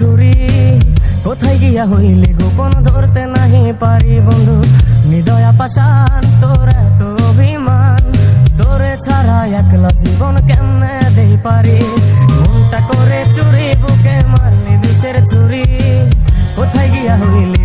চুরি। কোথায় গিয়া হইলে গোপন ধরতে নাহি পারি বন্ধু? নিদয়া পাশান তোর এত অভিমান। তোরে ছাড়া একলা জীবন কেমনে দেই পারি? মনটা করে চুরি, বুকে মারলি বিষের ছুরি। কোথায় গিয়া হইলে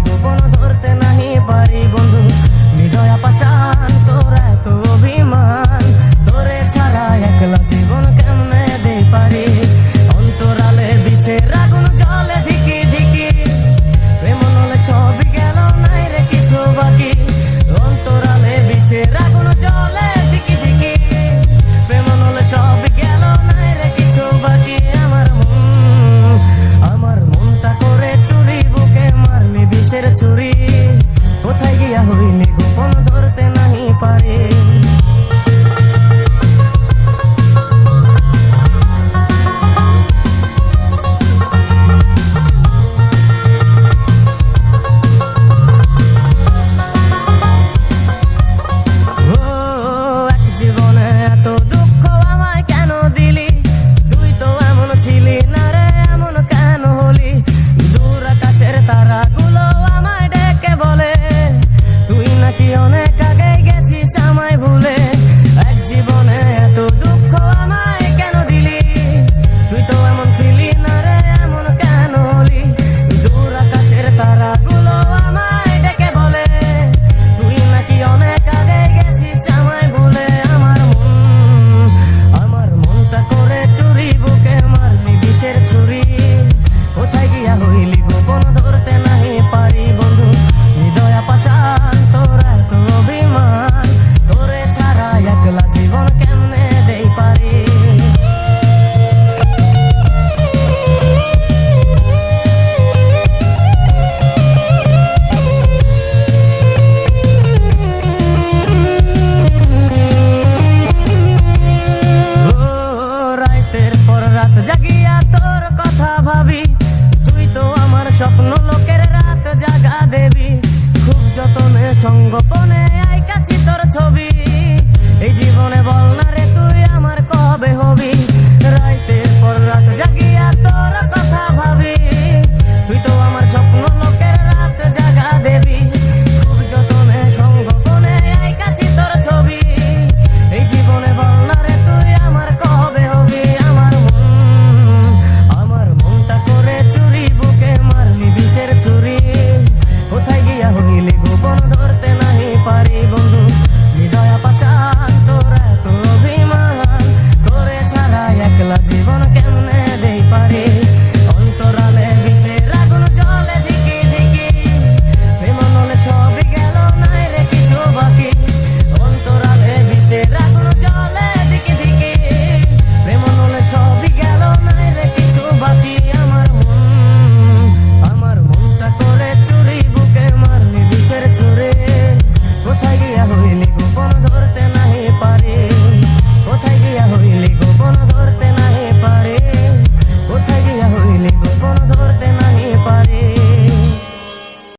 দেবী খুব যতনে সঙ্গোপনে আইকাছি তোর ছবি। এই জীবনে বল